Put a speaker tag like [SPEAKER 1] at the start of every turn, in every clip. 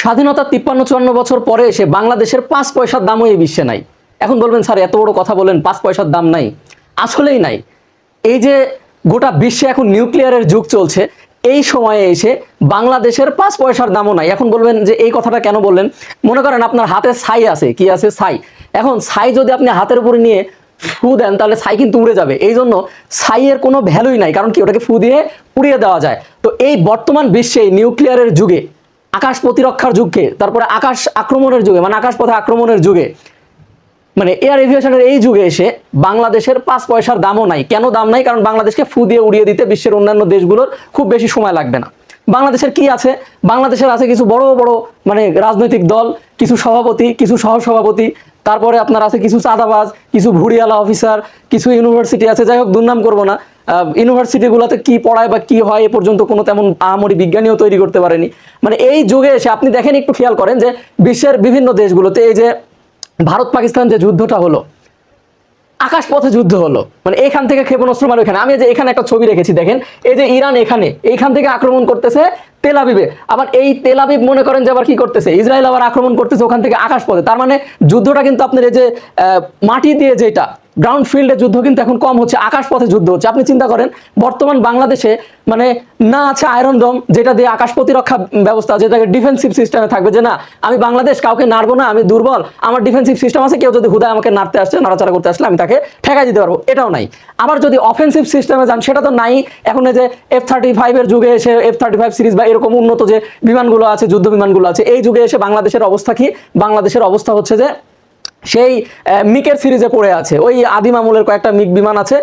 [SPEAKER 1] স্বাধীনতা তিপ্পান্ন চুয়ান্ন বছর পরে এসে বাংলাদেশের পাঁচ পয়সার দামও এই বিশ্বে নাই। এখন বলবেন, স্যার, এত বড় কথা বলেন, পাঁচ পয়সার দাম নাই। আসলেই নাই। এই যে গোটা বিশ্বে এখন নিউক্লিয়ারের যুগ চলছে, এই সময়ে এসে বাংলাদেশের পাঁচ পয়সার দামও নাই। এখন বলবেন যে, এই কথাটা কেন বললেন? মনে করেন আপনার হাতে ছাই আছে, কি আছে? ছাই। এখন ছাই যদি আপনি হাতের উপরে নিয়ে ফু দেন, তাহলে ছাই কিন্তু উড়ে যাবে। এই জন্য ছাইয়ের কোনো ভ্যালুই নাই, কারণ কি? ওটাকে ফু দিয়ে উড়িয়ে দেওয়া যায়। তো এই বর্তমান বিশ্বে নিউক্লিয়ারের যুগে আকাশ প্রতিরক্ষার যুগে, তারপরে আকাশ আক্রমণের যুগে মানে আকাশ পথে আক্রমণের যুগে মানে এয়ার এভিয়েশনের এই যুগে এসে বাংলাদেশের পাঁচ পয়সার দামও নাই। কেন দাম নাই? কারণ বাংলাদেশকে ফু দিয়ে উড়িয়ে দিতে বিশ্বের অন্যান্য দেশগুলোর খুব বেশি সময় লাগবে না। বাংলাদেশের কি আছে? বাংলাদেশের আছে কিছু বড় বড় মানে রাজনৈতিক দল, কিছু সভাপতি, কিছু সহসভাপতি তারপরে আপনার আছে কিছু চাঁদাবাজ, কিছু ভুড়িয়ালা অফিসার কিছু ইউনিভার্সিটি আছে, যাই হোক, দুর্নাম করব না। ইউনিভার্সিটিগুলোতে কি পড়ায় বা কি হয় এ পর্যন্ত কোনো তেমন আহামরি বিজ্ঞানীও তৈরি করতে পারেনি। মানে এই যুগে এসে আপনি দেখেন, একটু খেয়াল করেন যে বিশ্বের বিভিন্ন দেশগুলোতে এই যে ভারত পাকিস্তান যে যুদ্ধটা হলো আকাশ পথে যুদ্ধ হলো। মানে এখান থেকে ক্ষেপণাস্ত্র মানে এখানে আমি যে এখানে একটা ছবি রেখেছি, দেখেন। এই যে ইরান এখানে, এইখান থেকে আক্রমণ করতেছে তেলাবিবে আবার এই তেলাবিব মনে করেন যে আবার কি করতেছে? ইসরায়েল আবার আক্রমণ করতেছে ওখান থেকে আকাশ পথে তার মানে যুদ্ধটা কিন্তু আপনার এই যে মাটি দিয়ে যেটা গ্রাউন্ড ফিল্ডে যুদ্ধ কিন্তু এখন কম হচ্ছে আকাশ পথে যুদ্ধ হচ্ছে। আপনি চিন্তা করেন, বর্তমান বাংলাদেশে মানে না আছে আয়রন ডোম যেটা দিয়ে আকাশ প্রতিরক্ষা ব্যবস্থা, যেটাকে ডিফেন্সিভ সিস্টেমে থাকবে যে না, আমি বাংলাদেশ কাউকে নাড়বো না, আমি দুর্বল, আমার ডিফেন্সিভ সিস্টেম আছে, কেউ যদি হুদায় আমাকে নাড়তে আসছে নাড়াচাড়া করতে আসলে আমি তাকে ঠেকাই দিতে পারব। এটাও নাই। আবার যদি অফেন্সিভ সিস্টেমে যান, সেটা তো নাই। এখন যে এফ থার্টি ফাইভের যুগে এসে এফ থার্টি ফাইভ সিরিজ বা এরকম উন্নত যে বিমানগুলো আছে, যুদ্ধ বিমানগুলো আছে, এই যুগে এসে বাংলাদেশের অবস্থা কি? বাংলাদেশের অবস্থা হচ্ছে যে সেই মিকের সিরিজে পড়ে আছে। ওই আদিম আমলের কয়েকটা মিক বিমান আছে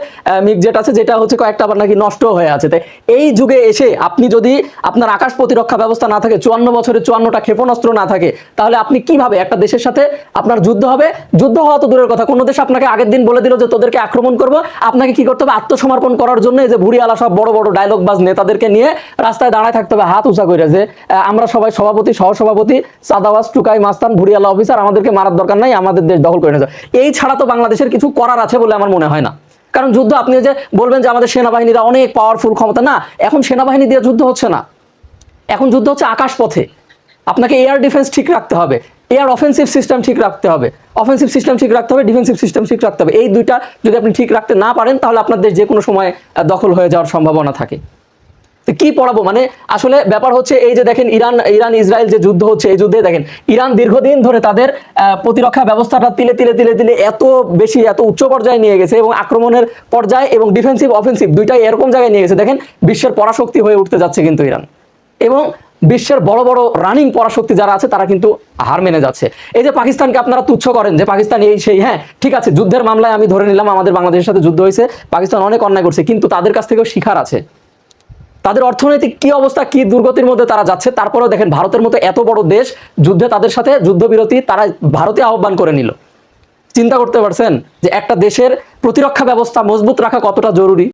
[SPEAKER 1] মিক জেট আছে, যেটা হচ্ছে কয়েকটা আবার নাকি নষ্ট হয়ে আছে। তাই এই যুগে এসে আপনি যদি আপনার আকাশ প্রতিরক্ষা ব্যবস্থা না থাকে, চুয়ান্ন বছরে চুয়ান্নটা ক্ষেপণাস্ত্র না থাকে, তাহলে আপনি কীভাবে একটা দেশের সাথে আপনার যুদ্ধ হবে? যুদ্ধ হওয়া তো দূরের কথা। কোনো দেশ আপনাকে আগের দিন বলে দিল যে তোদেরকে আক্রমণ করব। আপনাকে কি করতে হবে? আত্মসমর্পণ করার জন্য যে ভুড়িয়ালা সব বড় বড় ডায়লগ বাজ নেতাদেরকে নিয়ে রাস্তায় দাঁড়ায় থাকতে হবে, হাত উঁচা করে যে আমরা সবাই সভাপতি, সহসভাপতি, সাদাওয়াজ, টুকাই, মাস্তান ভুড়িয়ালা অফিসার আমাদেরকে মারার দরকার নাই, আমাদের দেশ দখল করে নিয়ে এই ছাড়া তো বাংলাদেশের কিছু করার আছে বলে আমার মনে হয় না। কারণ যুদ্ধ আপনি যে বলবেন যে আমাদের সেনাবাহিনীরা অনেক পাওয়ারফুল ক্ষমতা, না, এখন সেনাবাহিনী দিয়ে যুদ্ধ হচ্ছে না। এখন যুদ্ধ হচ্ছে আকাশ পথে। আপনাকে এয়ার ডিফেন্স ঠিক রাখতে হবে এয়ার অফেন্সিভ সিস্টেম ঠিক রাখতে হবে অফেন্সিভ সিস্টেম ঠিক রাখতে হবে ডিফেন্সিভ সিস্টেম ঠিক রাখতে হবে। এই দুইটা যদি আপনি ঠিক রাখতে না পারেন, তাহলে আপনার দেশ যে কোনো সময় দখল হয়ে যাওয়ার সম্ভাবনা থাকে। তো কি পড়াবো? মানে আসলে ব্যাপার হচ্ছে এই যে দেখেন ইরান ইরান, ইসরায়েল যে যুদ্ধ হচ্ছে, এই যুদ্ধে দেখেন ইরান দীর্ঘদিন ধরে তাদের প্রতিরক্ষা ব্যবস্থাটা তিলে তিলে তিলে তিলে এত বেশি, এত উচ্চ পর্যায়ে নিয়ে গেছে এবং আক্রমণের পর্যায়ে এবং ডিফেন্সিভ অফেন্সিভ দুইটাই এরকম জায়গায় নিয়ে গেছে। দেখেন বিশ্বের পরাশক্তি হয়ে উঠতে যাচ্ছে কিন্তু ইরান। এবং বিশ্বের বড় বড় রানিং পরাশক্তি যারা আছে, তারা কিন্তু হার মেনে যাচ্ছে। এই যে পাকিস্তানকে আপনারা তুচ্ছ করেন যে পাকিস্তান এই সেই হ্যাঁ ঠিক আছে, যুদ্ধের মামলায় আমি ধরে নিলাম আমাদের বাংলাদেশের সাথে যুদ্ধ হয়েছে, পাকিস্তান অনেক অন্যায় করছে, কিন্তু তাদের কাছ থেকেও শিখার আছে। তাদের অর্থনৈতিক কি অবস্থা, কি দুর্গতির মধ্যে তারা যাচ্ছে, তারপরেও দেখেন ভারতের মতো এত বড় দেশ, যুদ্ধে তাদের সাথে যুদ্ধবিরতি তারা ভারতে আহ্বান করে নিল। চিন্তা করতে পারছেন যে একটা দেশের প্রতিরক্ষা ব্যবস্থা মজবুত রাখা কতটা জরুরি?